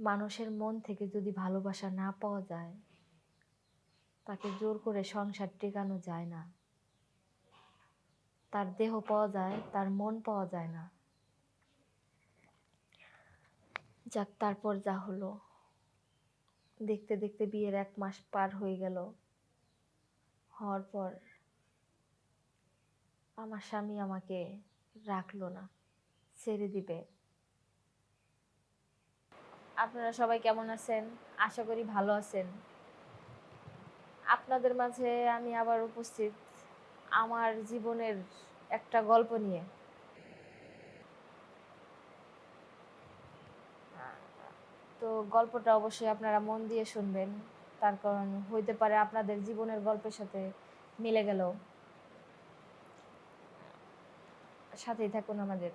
মানুষের মন থেকে যদি ভালোবাসা না পাওয়া যায়, তাকে জোর করে সংসার টেকানো যায় না। তার দেহ পাওয়া যায়, তার মন পাওয়া যায় না। যাক, তারপর যা হলো। দেখতে দেখতে বিয়ের এক মাস পার হয়ে গেল। হওয়ার পর আমার স্বামী আমাকে রাখল না, ছেড়ে দিবে। আপনারা সবাই কেমন আছেন? আশা করি ভালো আছেন। আপনাদের মাঝে আমি আবার উপস্থিত আমার জীবনের একটা গল্প নিয়ে। তো গল্পটা অবশ্যই আপনারা মন দিয়ে শুনবেন। তার কারণ হইতে পারে আপনাদের জীবনের গল্পের সাথে মিলে গেল। সাথেই থাকুন আমাদের।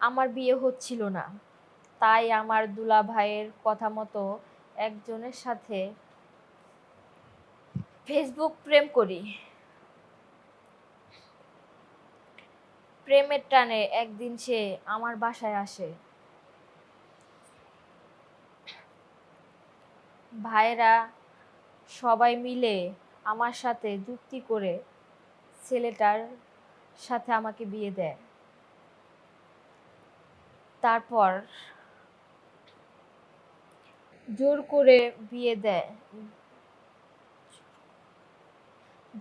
আমার বিয়ে হচ্ছিল না। তাই আমার দুলা ভাইয়ের কথা মতো একজনের সাথে ফেসবুক প্রেম করি। প্রেমের টানে একদিন সে আমার বাসায় আসে। ভাইরা সবাই মিলে আমার সাথে যুক্তি করে ছেলেটার সাথে আমাকে বিয়ে দেয়। তারপর জোর করে বিয়ে দেয়।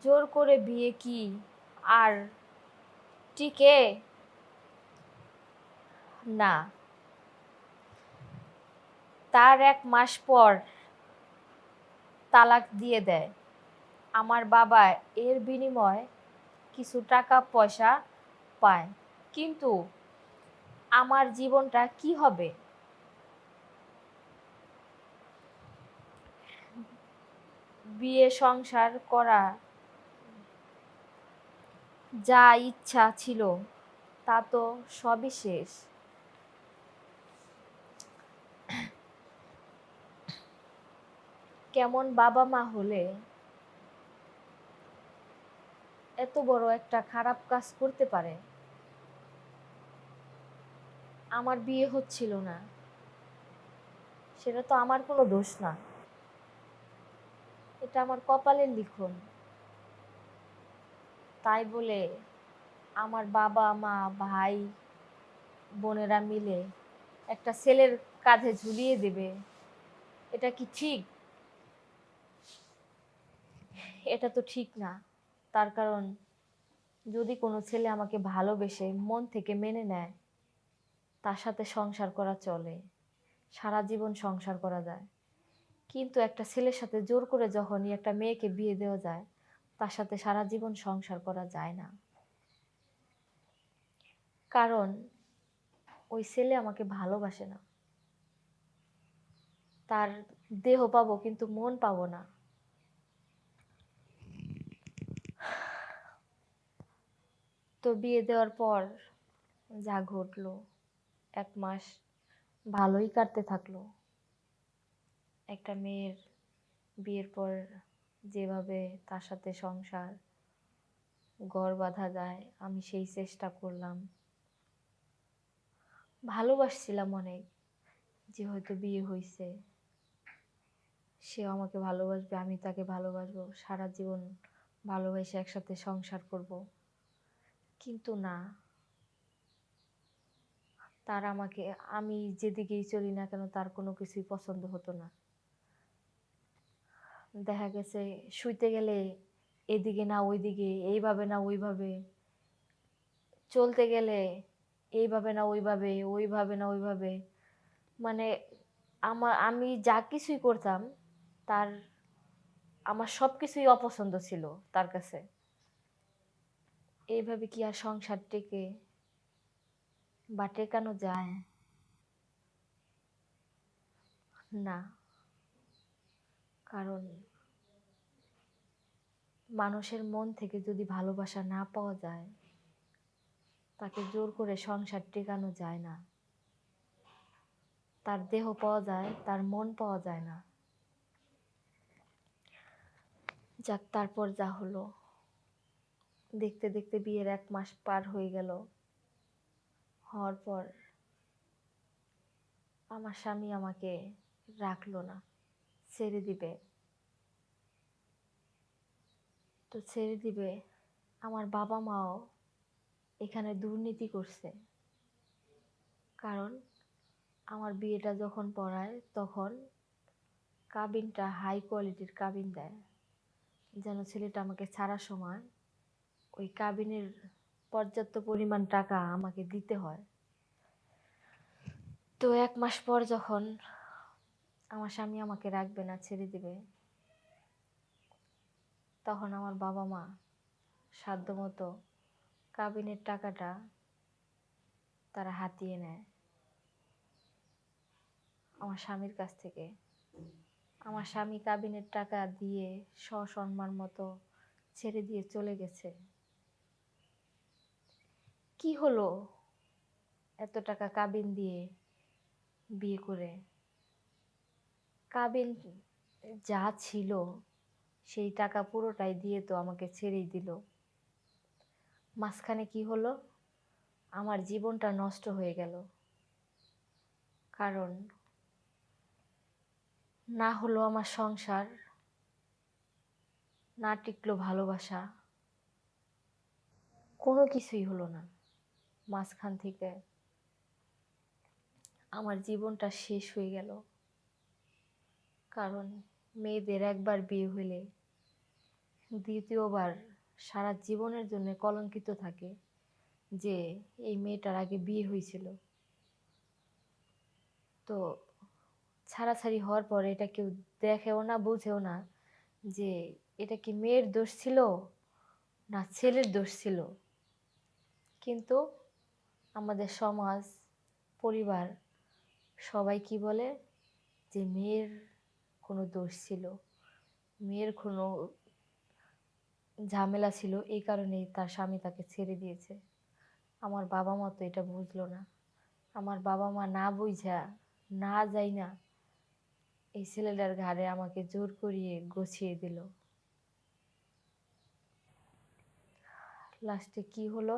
জোর করে বিয়ে কি? আর টিকে? না। তার এক মাস পর তালাক দিয়ে দেয়। আমার বাবা এর বিনিময়ে কিছু টাকা পয়সা পায়। কিন্তু আমার জীবনটা কি হবে? বিয়ে, সংসার করা, যা ইচ্ছা ছিল, তা তো সবই শেষ। কেমন বাবা মা হলে এত বড় একটা খারাপ কাজ করতে পারে? আমার বিয়ে হচ্ছিল না। সেটা তো আমার কোনো দোষ না। এটা আমার কপালের লিখন। তাই বলে আমার বাবা, মা, ভাই, বোনেরা মিলে একটা ছেলের কাঁধে ঝুলিয়ে দেবে। এটা কি ঠিক? এটা তো ঠিক না। তার কারণ যদি কোনো ছেলে আমাকে ভালোবেসে মন থেকে মেনে নেয় তার সাথে সংসার করা চলে। সারা জীবন সংসার করা যায়। কিন্তু একটা ছেলের সাথে জোর করে যখনই একটা মেয়েকে বিয়ে দেওয়া যায়, তার সাথে সারা জীবন সংসার করা যায় না। কারণ, ওই ছেলে আমাকে ভালোবাসে না। তার দেহ পাবো কিন্তু মন পাবো না। তো বিয়ে দেওয়ার পর যা ঘটলো এক মাস ভালোই কাটতে থাকল। একটা মেয়ের বিয়ের পর যেভাবে তার সাথে সংসার, ঘর বাঁধা যায়, আমি সেই চেষ্টা করলাম। ভালোবাসছিলাম অনেক যে হয়তো বিয়ে হয়েছে সে আমাকে ভালোবাসবে, আমি তাকে ভালোবাসবো, সারা জীবন ভালোবেসে একসাথে সংসার করব। কিন্তু না তার আমাকে, আমি যেদিকেই চলি না কেন তার কোনো কিছুই পছন্দ হতো না। দেখা গেছে শুইতে গেলে এদিকে না ওইদিকে, এইভাবে না ওইভাবে। চলতে গেলে এইভাবে না ওইভাবে ওইভাবে না ওইভাবে। মানে আমার আমি যা কিছুই করতাম, তার, আমার সব কিছুই অপছন্দ ছিল তার কাছে। এইভাবে কি আর সংসার টেকে? বা টেকানো যায়? না। কারণ মানুষের মন থেকে যদি ভালোবাসা না পাওয়া যায়, তাকে জোর করে সংসার টেকানো যায় না। তার দেহ পাওয়া যায়, তার মন পাওয়া যায় না। যাক, তারপর যা হলো। দেখতে দেখতে বিয়ের এক মাস পার হয়ে গেল। হওয়ার পর আমার স্বামী আমাকে রাখল না, ছেড়ে দিবে। তো ছেড়ে দিবে, আমার বাবা মাও এখানে দুর্নীতি করছে। কারণ আমার বিয়েটা যখন পড়ায় তখন কাবিনটা হাই কোয়ালিটির কাবিন দেয়, যেন ছেলেটা আমাকে ছাড়ার সময় ওই কাবিনের পর্যাপ্ত পরিমাণ টাকা আমাকে দিতে হয়। তো এক মাস পর যখন আমার স্বামী আমাকে রাখবে না, ছেড়ে দিবে, তখন আমার বাবা মা সাধ্যমতো কাবিনের টাকাটা তারা হাতিয়ে নেয়। আমার স্বামীর কাছ থেকে। আমার স্বামী কাবিনের টাকা দিয়ে সসম্মান মতো ছেড়ে দিয়ে চলে গেছে। কি হলো? এত টাকা কাবিন দিয়ে বিয়ে করে। কাবিন যা ছিল সেই টাকা পুরোটাই দিয়ে তো আমাকে ছেড়েই দিল। মাঝখানে কি হলো? আমার জীবনটা নষ্ট হয়ে গেল। কারণ না হলো আমার সংসার, না টিকলো ভালোবাসা। কোনো কিছুই হলো না। মাঝখান থেকে। আমার জীবনটা শেষ হয়ে গেল। কারণ মেয়েদের একবার বিয়ে হলে দ্বিতীয়বার সারা জীবনের জন্য কলঙ্কিত থাকে যে এই মেয়েটার আগে বিয়ে হয়েছিল। তো ছাড়াছাড়ি হওয়ার পরে এটা কেউ দেখেও না, বুঝেও না যে এটা কি মেয়ের দোষ ছিল না ছেলের দোষ ছিল। কিন্তু আমাদের সমাজ, পরিবার, সবাই কি বলে যে মেয়ের কোনো দোষ ছিল, মেয়ের কোনো ঝামেলা ছিল, এই কারণেই তার স্বামী তাকে ছেড়ে দিয়েছে। আমার বাবা মা তো এটা বুঝলো না। আমার বাবা মা না বুঝা, না যাই না, এই ছেলেটার ঘাড়ে আমাকে জোর করিয়ে গছিয়ে দিল। লাস্টে কি হলো?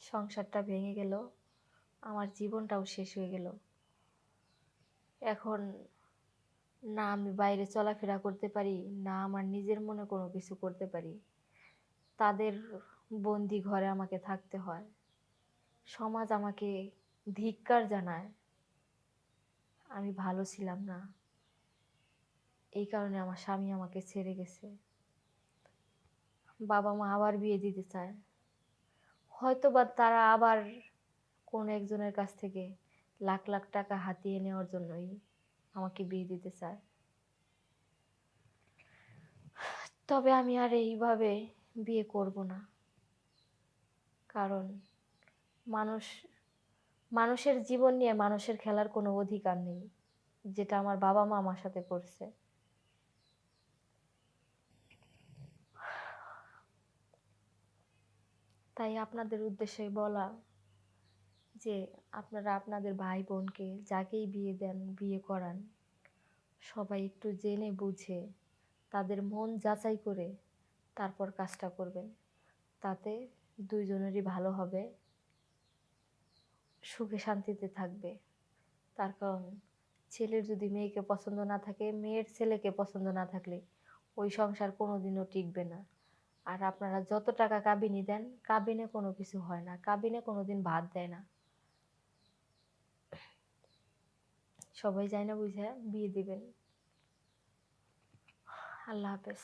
সংসারটা ভেঙে গেল, আমার জীবনটাও শেষ হয়ে গেল। এখন না আমি বাইরে চলাফেরা করতে পারি, না আমার নিজের মনে কোনো কিছু করতে পারি। তাদের বন্দি ঘরে আমাকে থাকতে হয়। সমাজ আমাকে ধিক্কার জানায়। আমি ভালো ছিলাম না। এই কারণে আমার স্বামী আমাকে ছেড়ে গেছে। বাবা মা আবার বিয়ে দিতে চায়। হয়তো বা তারা আবার কোন একজনের কাছ থেকে লাখ লাখ টাকা হাতিয়ে নেওয়ার জন্যই আমাকে বিয়ে দিতে চায়। তবে আমি আর এইভাবে বিয়ে করব না। কারণ মানুষ, মানুষের জীবন নিয়ে মানুষের খেলার কোনো অধিকার নেই, যেটা আমার বাবা মা আমার সাথে করছে। তাই আপনাদের উদ্দেশ্যে বলা যে আপনারা আপনাদের ভাই বোনকে যাকেই বিয়ে দেন, বিয়ে করান, সবাই একটু জেনে বুঝে তাদের মন যাচাই করে তারপর কাজটা করবেন। তাতে দুইজনেরই ভালো হবে, সুখে শান্তিতে থাকবে। তার কারণ, ছেলের যদি মেয়েকে পছন্দ না থাকে, মেয়ের ছেলেকে পছন্দ না থাকলে ওই সংসার কোনোদিনও টিকবে না। আর আপনারা যত টাকা কাবিনি দেন, কাবিনে কোনো কিছু হয় না। কাবিনে কোনো দিন ভাত দেয় না। সবাই যায় না বুঝে, বিয়ে দিবেন। আল্লাহ হাফেজ।